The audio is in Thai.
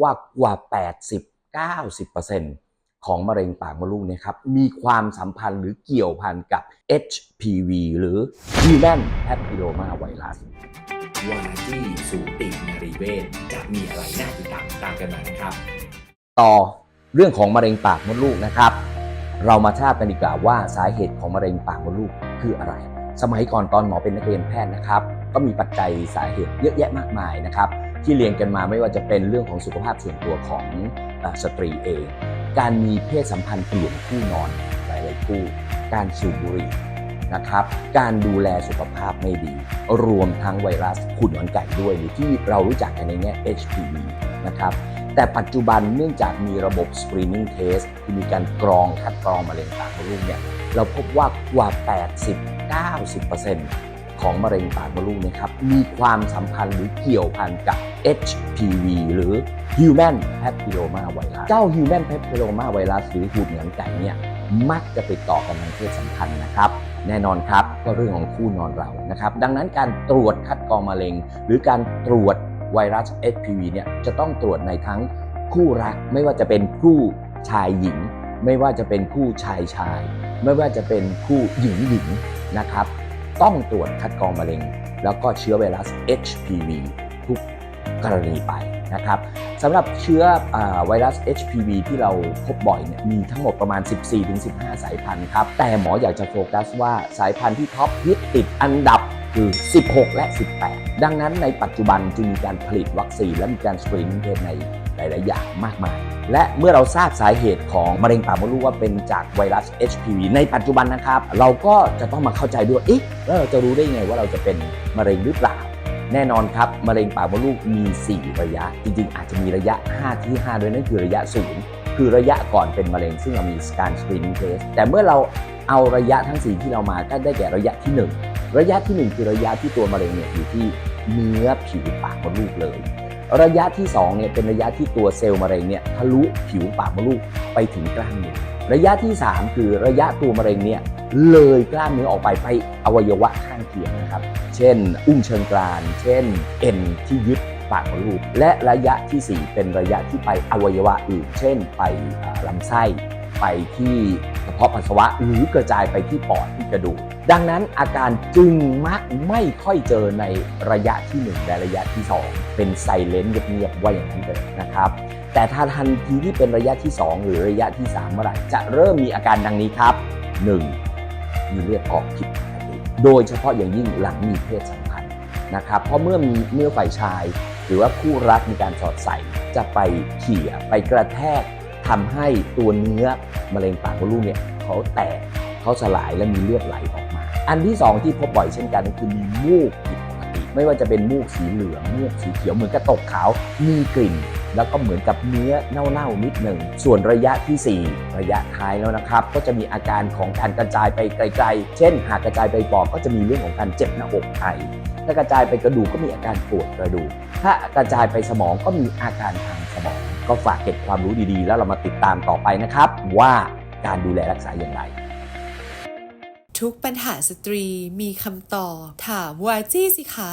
ว่ากว่า 80-90%ของมะเร็งปากมดลูกเนี่ยครับมีความสัมพันธ์หรือเกี่ยวพันกับ HPV หรือ Human Papilloma Virus วาจี้สูตินารีเวชจะมีอะไรน่าติดตามตามกันมานะครับ ต่อเรื่องของมะเร็งปากมดลูกนะครับ เรามาทราบกันดีกว่าว่าสาเหตุของมะเร็งปากมดลูกคืออะไร สมัยก่อนตอนหมอเป็นนักเรียนแพทย์นะครับ ก็มีปัจจัยสาเหตุเยอะแยะมากมายนะครับ ที่เรียนกันมาไม่ว่าจะเป็นเรื่องของสุขภาพส่วนตัวของสตรีเอง การมีเพศสัมพันธ์เปลี่ยนคู่นอนหลายๆคู่ การสูบบุหรี่นะครับ การดูแลสุขภาพไม่ดี รวมทั้งไวรัสขุนหนอนไก่ด้วยหรือที่เรารู้จักกันในแง่ HPV นะครับแต่ปัจจุบันเนื่องจากมีระบบ screening test ที่มีการกรองคัดกรองมะเร็งปากมดลูกเนี่ยเราพบว่ากว่า 80-90% ของมะเร็งปากมดลูกนะครับ มีความสัมพันธ์หรือเกี่ยวพันกับ HPV หรือ Human Papilloma Virus เจ้า Human Papilloma Virus หรือหูดเหมือนไก่เนี่ยมักจะติดต่อกันทางเพศสัมพันธ์นะครับ แน่นอนครับก็เรื่องของคู่นอนเรานะครับ ดังนั้นการตรวจคัดกรองมะเร็ง หรือการตรวจไวรัส HPV เนี่ยจะต้องตรวจในทั้งคู่รัก ไม่ว่าจะเป็นคู่ชายหญิง ไม่ว่าจะเป็นคู่ชายชาย ไม่ว่าจะเป็นคู่หญิงหญิงนะครับ ต้องตรวจคัดกรองมะเร็ง แล้วก็เชื้อไวรัส HPV ทุกกรณีไปนะครับสำหรับเชื้ออไวรัส HPV ที่เราพบบ่อยเนี่ยมีทั้งหมดประมาณ 14-15 สายพันธุ์ครับ แต่หมออยากจะโฟกัสว่าสายพันธุ์ที่ท็อปฮิตติดอันดับคือ 16 และ 18 ดังนั้นในปัจจุบันจึงมีการผลิตวัคซีนและมีการสกรีนเพศใน หลาย ๆ อย่างมากมาย และเมื่อเราทราบสาเหตุของมะเร็งปากมดลูกว่าเป็นจากไวรัส HPV ในปัจจุบันนะครับ เราก็จะต้องมาเข้าใจด้วยเอ๊ะแล้วเราจะรู้ได้ไงว่าเราจะเป็นมะเร็งหรือเปล่าแน่นอนครับ มะเร็งปากมดลูกมี 4 ระยะ จริง ๆ อาจจะมีระยะ 5 ที่ 5 ด้วยนั่นคือระยะ0คือระยะก่อนเป็นมะเร็งซึ่งเรามีการสกรีนนิ่งเทสแต่เมื่อเราเอาระยะทั้ง 4 ที่เรามาก็ได้แก่ระยะที่ 1 ระยะที่ 1 คือระยะที่ตัวมะเร็งเนี่ยอยู่ที่เนื้อผิวปากมดลูกเลย ระยะที่2เนี่ยเป็นระยะที่ตัวเซลล์มะเร็งเนี่ยทะลุผิวปากมดลูกไปถึงกล้ามเนื้อระยะที่ 3 คือระยะตัวมะเร็งเนี่ยเลยกล้ามเนื้อออกไปไปอวัยวะข้างเคียงนะครับ เช่น อุ้งเชิงกราน เช่น เอ็นที่ยึดปากมดลูก และระยะทีสี่4 เป็นระยะที่ไปอวัยวะอื่น เช่น ไปลำไส้ ไปที่กระเพาะปัสสาวะหรือกระจายไปที่ปอดที่กระดูก ดังนั้นอาการจึงมักไม่ค่อยเจอในระยะที่ 1 และระยะที่ 2 เป็นไซเลนต์เงียบๆว่าอย่างนั้นเถอะนะครับ แต่ถ้าทันทีที่เป็นระยะที่ 2 หรือระยะที่ 3 เมื่อไหร่จะเริ่มมีอาการดังนี้ครับ 1. มีเลือดออกผิดปกติโดยเฉพาะอย่างยิ่งหลังมีเพศสัมพันธ์นะครับ เพราะเมื่อมีเมื่อฝ่ายชาย หรือว่าคู่รักมีการสอดใส่จะไปเขี่ยไปกระแทกทำให้ตัวเนื้อมะเร็งปากมดลูกเนี่ยเขาแตก เขาสลายและมีเลือดไหลออกมา อันที่สองที่พบบ่อยเช่นกันก็คือมีมูกผิดปกติ ไม่ว่าจะเป็นมูกสีเหลืองมูกสีเขียวเหมือนกระตกขาวมีกลิ่น แล้วก็เหมือนกับเนื้อเน่าๆนิดหนึ่งส่วนระยะทีสี่ 4 ระยะท้ายแล้วนะครับ ก็จะมีอาการของการกระจายไปไกลๆ เช่น หากกระจายไปปอดก็จะมีเรื่องของการเจ็บหน้าอกไอถ้ากระจายไปกระดูกก็มีอาการปวดกระดูก ถ้ากระจายไปสมองก็มีอาการทางสมอง ก็ฝากเก็บความรู้ดีๆ แล้วเรามาติดตามต่อไปนะครับ ว่าการดูแลรักษาอย่างไร ทุกปัญหาสตรีมีคำตอบ ถามวาจี้สิคะ